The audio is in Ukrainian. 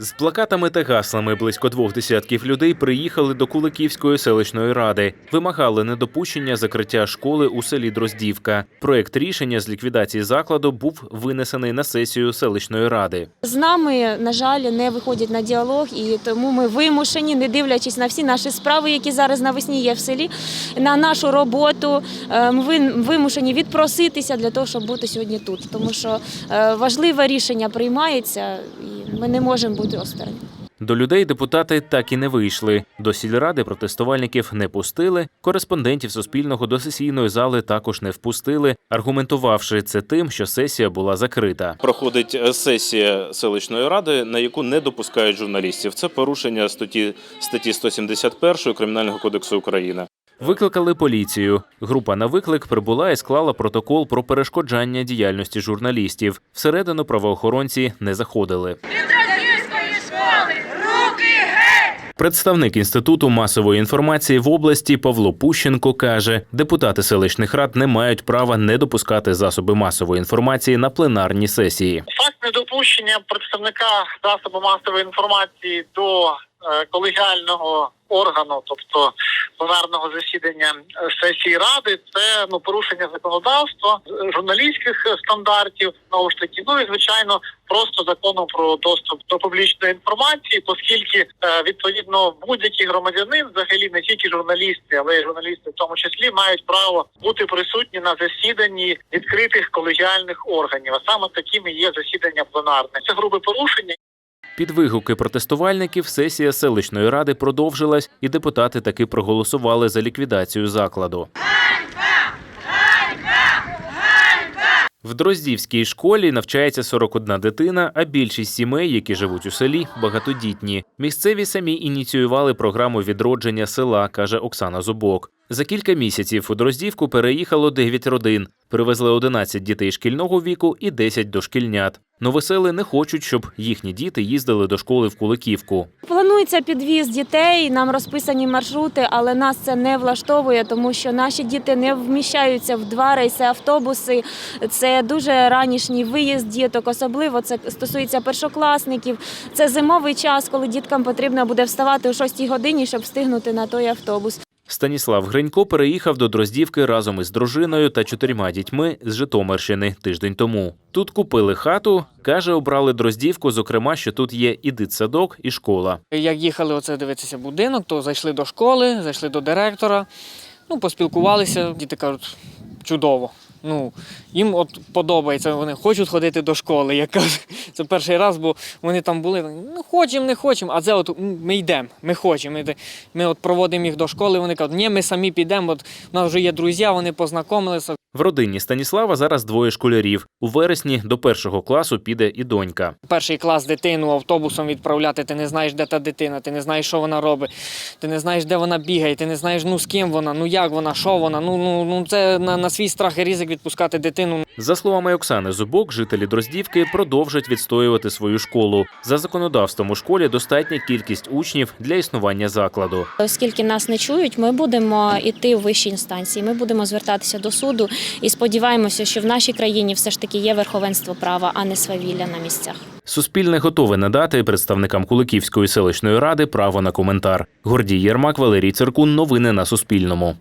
З плакатами та гаслами близько двох десятків людей приїхали до Куликівської селищної ради, вимагали недопущення закриття школи у селі Дроздівка. Проект рішення з ліквідації закладу був винесений на сесію селищної ради. З нами, на жаль, не виходять на діалог, і тому ми вимушені, не дивлячись на всі наші справи, які зараз навесні є в селі, на нашу роботу. е, Ми вимушені відпроситися для того, щоб бути сьогодні тут. Тому що е, важливе рішення приймається, ми не можемо бути осторонь. До людей депутати так і не вийшли. До сільради протестувальників не пустили. Кореспондентів Суспільного до сесійної зали також не впустили, аргументувавши це тим, що сесія була закрита. Проходить е, сесія селищної ради, на яку не допускають журналістів. Це порушення статті статті 171 Кримінального кодексу України. Викликали поліцію. Група на виклик прибула і склала протокол про перешкоджання діяльності журналістів. Всередину правоохоронці не заходили. Представник інституту масової інформації в області Павло Пущенко каже, депутати селищних рад не мають права не допускати засоби масової інформації на пленарні сесії. Факт недопущення представника засобу масової інформації до колегіального органу, тобто пленарного засідання е, сесії ради, це ну порушення законодавства, е, журналістських е, стандартів знову ж таки. Ну і звичайно, просто закону про доступ до публічної інформації, оскільки е, відповідно будь-який громадянин, взагалі не тільки журналісти, але й журналісти в тому числі мають право бути присутні на засіданні відкритих колегіальних органів. А саме такими є засідання пленарне. Це грубе порушення. Під вигуки протестувальників сесія селищної ради продовжилась, і депутати таки проголосували за ліквідацію закладу. В Дроздівській школі навчається 41 дитина, а більшість сімей, які живуть у селі, багатодітні. Місцеві самі ініціювали програму відродження села, каже Оксана Зубок. За кілька місяців у Дроздівку переїхало 9 родин. Привезли 11 дітей шкільного віку і 10 дошкільнят. Новосели не хочуть, щоб їхні діти їздили до школи в Куликівку. Планується підвіз дітей, нам розписані маршрути, але нас це не влаштовує, тому що наші діти не вміщаються в два рейси автобуси. Це дуже ранішній виїзд діток, особливо це стосується першокласників. Це зимовий час, коли діткам потрібно буде вставати о 6 годині, щоб встигнути на той автобус. Станіслав Гринько переїхав до Дроздівки разом із дружиною та чотирма дітьми з Житомирщини тиждень тому. Тут купили хату. каже, обрали Дроздівку, зокрема, що тут є і дитсадок, і школа. Як їхали оце дивитися будинок, то зайшли до школи, зайшли до директора, ну, поспілкувалися. Діти кажуть, чудово. Ну, їм от подобається, вони хочуть ходити до школи. Я кажу, це перший раз, бо вони там були. Ну, хочемо, не хочемо. А це от ми йдемо, ми хочемо. Ми, ми от проводимо їх до школи, вони кажуть, ні, ми самі підемо, от у нас вже є друзі, вони познайомилися. В родині Станіслава зараз двоє школярів. У вересні до першого класу піде і донька. Перший клас дитину автобусом відправляти, ти не знаєш, де та дитина, ти не знаєш, що вона робить, ти не знаєш, де вона бігає, ти не знаєш, ну з ким вона, ну як вона, що вона. Ну, ну, ну це на, на свій страх і ризик відпускати дитину. За словами Оксани Зубок, жителі Дроздівки продовжать відстоювати свою школу. За законодавством у школі достатня кількість учнів для існування закладу. Оскільки нас не чують, ми будемо йти в вищі інстанції. Ми будемо звертатися до суду і сподіваємося, що в нашій країні все ж таки є верховенство права, а не свавілля на місцях. Суспільне готове надати представникам Куликівської селищної ради право на коментар. Гордій Єрмак, Валерій Циркун. Новини на Суспільному.